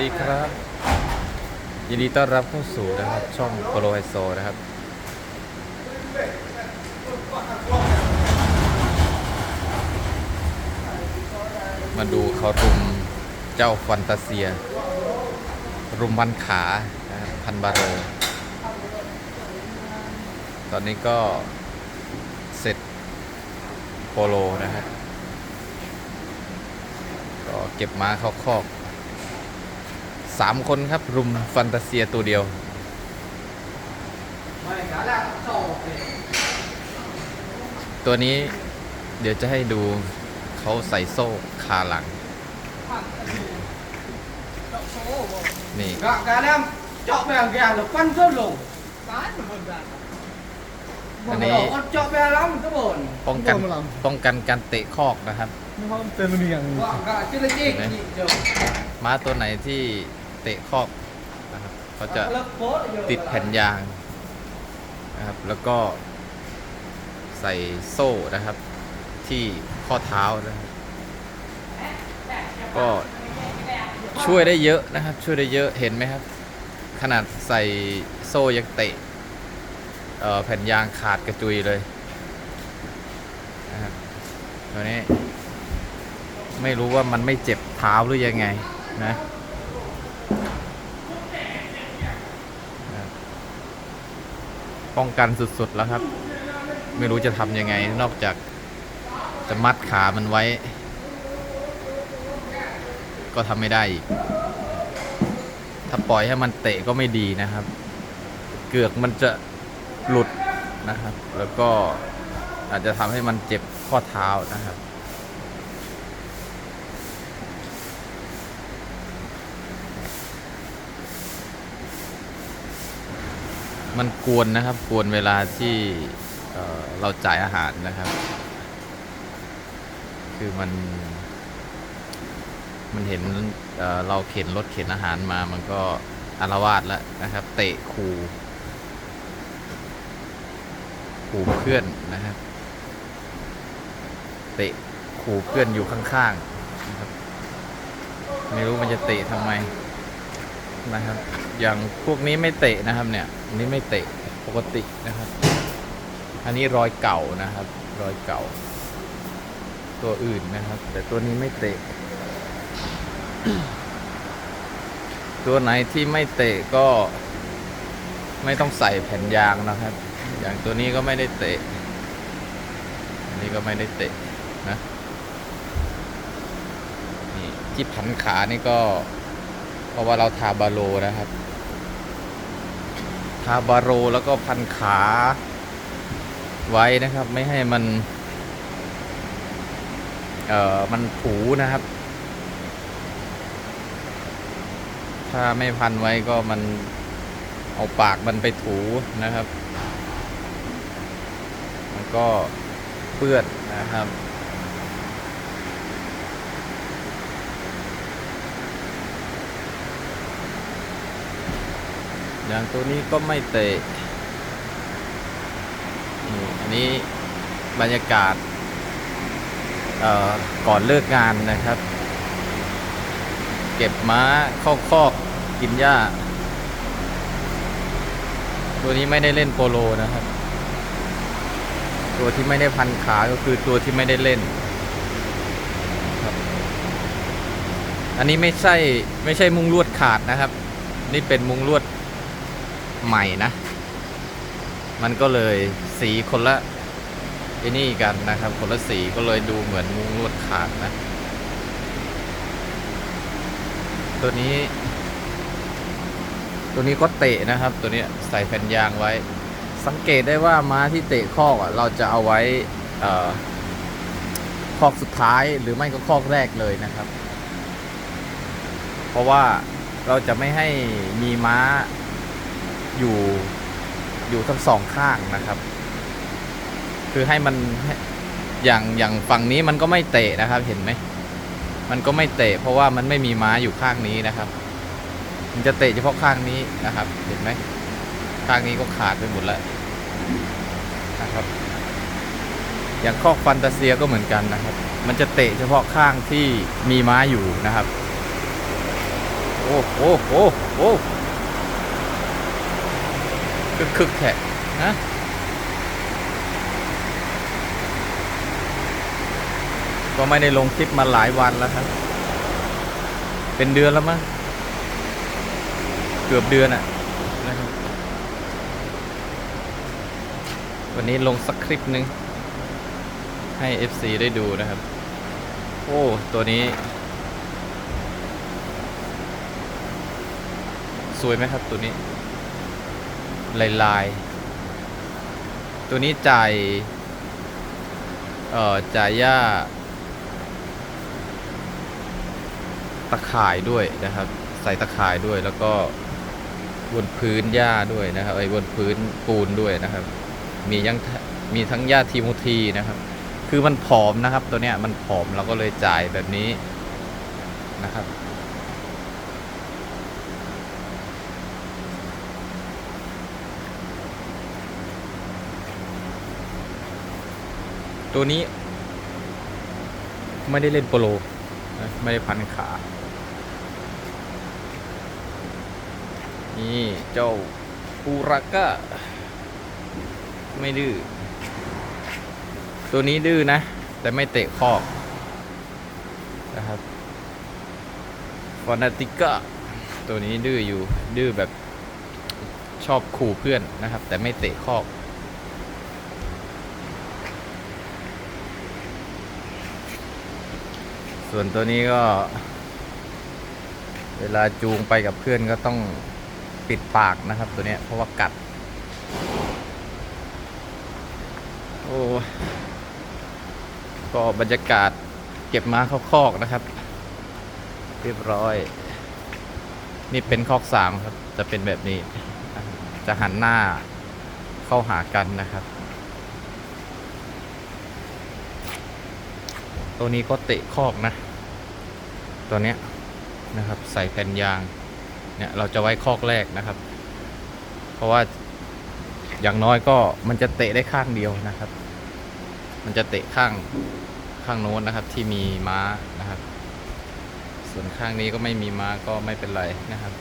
ดีครับ ยินดีต้อนรับเข้าสู่นะครับ ช่องโปโลไฮโซนะครับ มาดูเขารุมเจ้าฟันตาเซีย รุมพันขาพันบาโร ตอนนี้ก็เสร็จโปโลนะฮะก็เก็บม้าเข้าคอก สามคนครับ รุมฟันตาเซียตัวเดียวตัวนี้เดี๋ยวจะให้ดูเขาใส่โซ่คาหลัง นี่ Gak kadang cok bel gel depan dulu. Kan pun dah. อันนี้ Kalau cok bel lam tu pun. ป้องกันป้องกันการเตะคอกนะครับ Memang betul ni yang Wah, gak celik Ini. ni je. ม้าตัวไหนที่ เตะคอกนะครับเขาจะ Lepot je. ติดแผ่นยางนะครับ แล้วก็ใส่โซ่นะครับ ที่ข้อเท้านะครับก็ช่วยได้เยอะนะครับ ช่วยได้เยอะเห็นไหมครับ ขนาดใส่โซ่ยังเตะเอ่อแผ่นยางขาดกระจุยเลยนะครับตัวนี้ ไม่รู้ว่ามันไม่เจ็บเท้าหรือยังไงนะ ป้องกันสุดๆแล้วครับ ไม่รู้จะทำยังไง นอกจากจะมัดขามันไว้ ก็ทำไม่ได้อีก ถ้าปล่อยให้มันเตะก็ไม่ดีนะครับ เกือกมันจะหลุดนะครับ แล้วก็อาจจะทำให้มันเจ็บข้อเท้านะครับ มันกวนนะครับ กวนเวลาที่เเราจ่ายอาหารนะครับ คือมัน มันเห็นเเราเข็นรถเข็นอาหารมา มันก็อารวาสแล้วนะครับ เตะขู่ขู่เพื่อนนะครับ เตะขู่เพื่อนอยู่ข้างๆนะครับ ไม่รู้มันจะเตะทำไมนะครับ อย่างพวกนี้ไม่เตะนะครับเนี่ย อันนี้ไม่เตะปกตินะครับ อันนี้รอยเก่านะครับ รอยเก่า ตัวอื่นนะครับ แต่ตัวนี้ไม่เตะ ตัวไหนที่ไม่เตะก็ ไม่ต้องใส่แผ่นยางนะครับ อย่างตัวนี้ก็ไม่ได้เตะ อันนี้ก็ไม่ได้เตะนะนี่ที่พันขานี่ก็ เพราะว่าเราทาบาโลนะครับาบาโรแล้วก็พันขาไว้นะครับ ไม่ให้มัน เอ่อ มันผูนะครับ ถ้าไม่พันไว้ก็มันเอาปากมันไปถูนะครับ มันก็เปื้อนนะครับ อย่างตัวนี้ก็ไม่เตะอันนี้บรรยากาศก่อนเลิกงานนะครับ เก็บม้าเข้าคอกกินหญ้า ตัวนี้ไม่ได้เล่นโปโลนะครับ ตัวที่ไม่ได้พันขาก็คือตัวที่ไม่ได้เล่นครับอันนี้ไม่ใช่ไม่ใช่มุงลวดขาดนะครับ นี่เป็นมุงลวด ใหม่นะ มันก็เลยสีคนละไอ้นี่กันนะครับ คนละสีก็เลยดูเหมือนมุงลวดขาดนะ ตัวนี้ ตัวนี้ก็เตะนะครับ ตัวนี้ใส่แผ่นยางไว้ สังเกตได้ว่าม้าที่เตะคอกอะเราจะเอาไว้เอ่อคอกสุดท้ายหรือไม่ก็คอกแรกเลยนะครับ เพราะว่าเราจะไม่ให้มีม้า อยู่อยู่ทั้งสองข้างนะครับ คือให้มันอย่างอย่างฝั่งนี้มันก็ไม่เตะนะครับ เห็นไหมมันก็ไม่เตะ เพราะว่ามันไม่มีม้าอยู่ข้างนี้นะครับ มันจะเตะเฉพาะข้างนี้นะครับ เห็นไหมข้างนี้ก็ขาดไปหมดแล้วนะครับ อย่างคอกฟันตาเซียก็เหมือนกันนะครับ มันจะเตะเฉพาะข้างที่มีม้าอยู่นะครับตอ้โอ้โอ้โอ้ คึกคึกแทะฮะก็ไม่ได้ลงคลิปมาหลายวันแล้วครับ เป็นเดือนแล้วมั้ง เกือบเดือนอะนะครับวันนี้ลงสักคลิปหนึ่งให้ FC ได้ดูนะครับ โอ้ ตัวนี้ สวยไหมครับตัวนี้ ลายลายๆ ตัวนี้จ่าย เอ่อ จ่ายหญ้าตะข่ายด้วยนะครับ ใส่ตะข่ายด้วยแล้วก็บนพื้นหญ้าด้วยนะครับไอ้บนพื้นปูนด้วยนะครับ มียังมีทั้งหญ้าทีโมทีนะครับ คือมันผอมนะครับ ตัวเนี้ยมันผอมเราก็เลยจ่ายแบบนี้นะครับ ตัวนี้ ไม่ได้เล่นโปโล ไม่ได้พันขา นี่เจ้าปูรักก้าไม่ดื้อ ตัวนี้ดื้อนะ แต่ไม่เตะคอกนะครับฟอนาติก้าตัวนี้ดื้ออยู่ดื้อแบบชอบขู่เพื่อนนะครับ แต่ไม่เตะคอก ส่วนตัวนี้ก็ เวลาจูงไปกับเพื่อนก็ต้องปิดปากนะครับ ตัวนี้เพราะว่ากัด โอ้ก็บรรยากาศเก็บม้าเข้าคอกนะครับ เรียบร้อย นี่เป็นคอกสามครับ จะเป็นแบบนี้ จะหันหน้าเข้าหากันนะครับ ตัวนี้ก็เตะคอกนะ ตัวเนี้ยนะครับใส่แผ่นยางเนี่ยเราจะไว้คอกแรกนะครับ เพราะว่าอย่างน้อยก็มันจะเตะได้ข้างเดียวนะครับ มันจะเตะข้างข้างโน้นนะครับที่มีม้านะครับ ส่วนข้างนี้ก็ไม่มีม้าก็ไม่เป็นไรนะครับ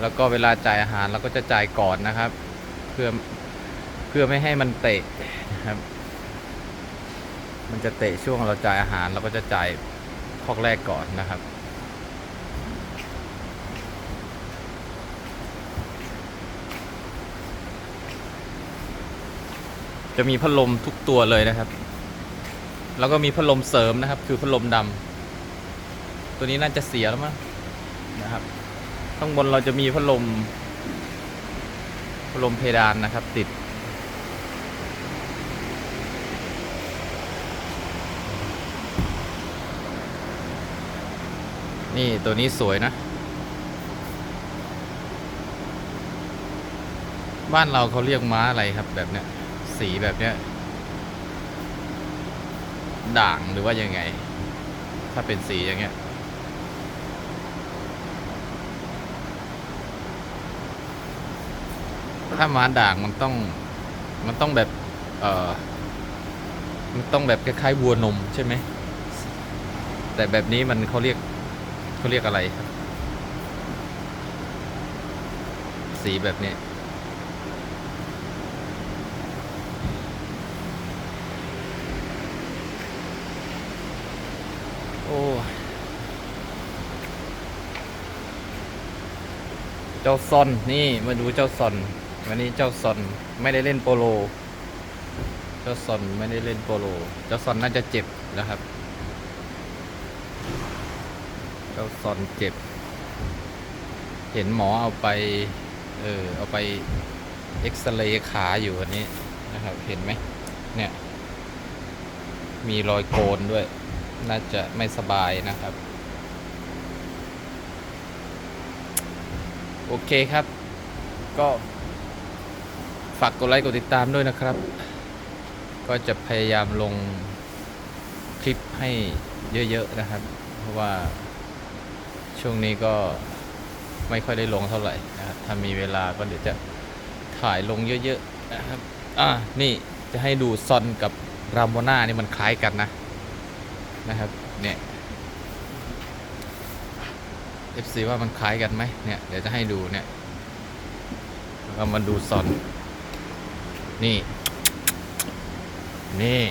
แล้วก็เวลาจ่ายอาหารเราก็จะจ่ายก่อนนะครับ เพื่อเพื่อไม่ให้มันเตะนะครับ มันจะเตะช่วงเราจ่ายอาหารเราก็จะจ่ายคอกแรกก่อนนะครับจะมีพัดลมทุกตัวเลยนะครับ แล้วก็มีพัดลมเสริมนะครับ คือพัดลมดำตัวนี้น่าจะเสียแล้วมั้งนะครับ ข้างบนเราจะมีพัดลมพัดลมเพดานนะครับ ติด นี่ตัวนี้สวยนะ บ้านเราเขาเรียกม้าอะไรครับแบบเนี้ย สีแบบเนี้ย ด่างหรือว่ายังไง ถ้าเป็นสีอย่างเงี้ย ถ้าม้าด่างมันต้อง มันต้องแบบ เออมันต้องแบบคล้ายๆวัวนมใช่ไหม แต่แบบนี้มันเขาเรียก เขาเรียกอะไรครับ สีแบบนี้ โอ้ เจ้าซอน นี่มาดูเจ้าซอน วันนี้เจ้าซอน ไม่ได้เล่นโปโล เจ้าซอนไม่ได้เล่นโปโล เจ้าซอนน่าจะเจ็บนะครับ เจ้าซอนเจ็บ เห็นหมอเอาไป เออเอาไปเอ็กซเรย์ขาอยู่วันนี้นะครับ เห็นไหมเนี่ย มีรอยโกนด้วย น่าจะไม่สบายนะครับ โอเคครับ ก็ ฝากกดไลค์กดติดตามด้วยนะครับ ก็จะพยายามลงคลิปให้เยอะ ๆ นะครับ เพราะว่า ช่วงนี้ก็ไม่ค่อยได้ลงเท่าไหร่นะครับถ้ามีเวลาก็เดี๋ยวจะถ่ายลงเยอะๆนะครับ อ่า นี่จะให้ดูซอนกับรามโบน่านี่มันคล้ายกันนะ นะครับ เนี่ย FC ว่ามันคล้ายกันไหมเนี่ย เดี๋ยวจะให้ดูเนี่ยแล้วมาดูซอน นี่ นี่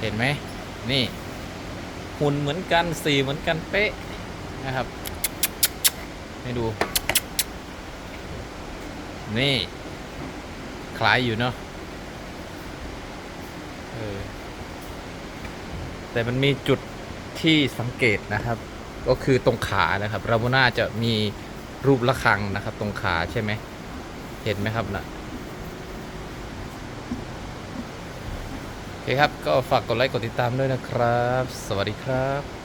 เห็นไหม นี่ หุ่นเหมือนกัน สีเหมือนกันเป๊ะ นะครับ ให้ดู นี่ คล้ายอยู่เนาะเออแต่มันมีจุดที่สังเกตนะครับ ก็คือตรงขานะครับราโบน่าจะมีรูประฆังนะครับ ตรงขาใช่ไหม เห็นไหมครับนะโอเคครับ ก็ฝากกดไลค์ กดติดตามด้วยนะครับ สวัสดีครับ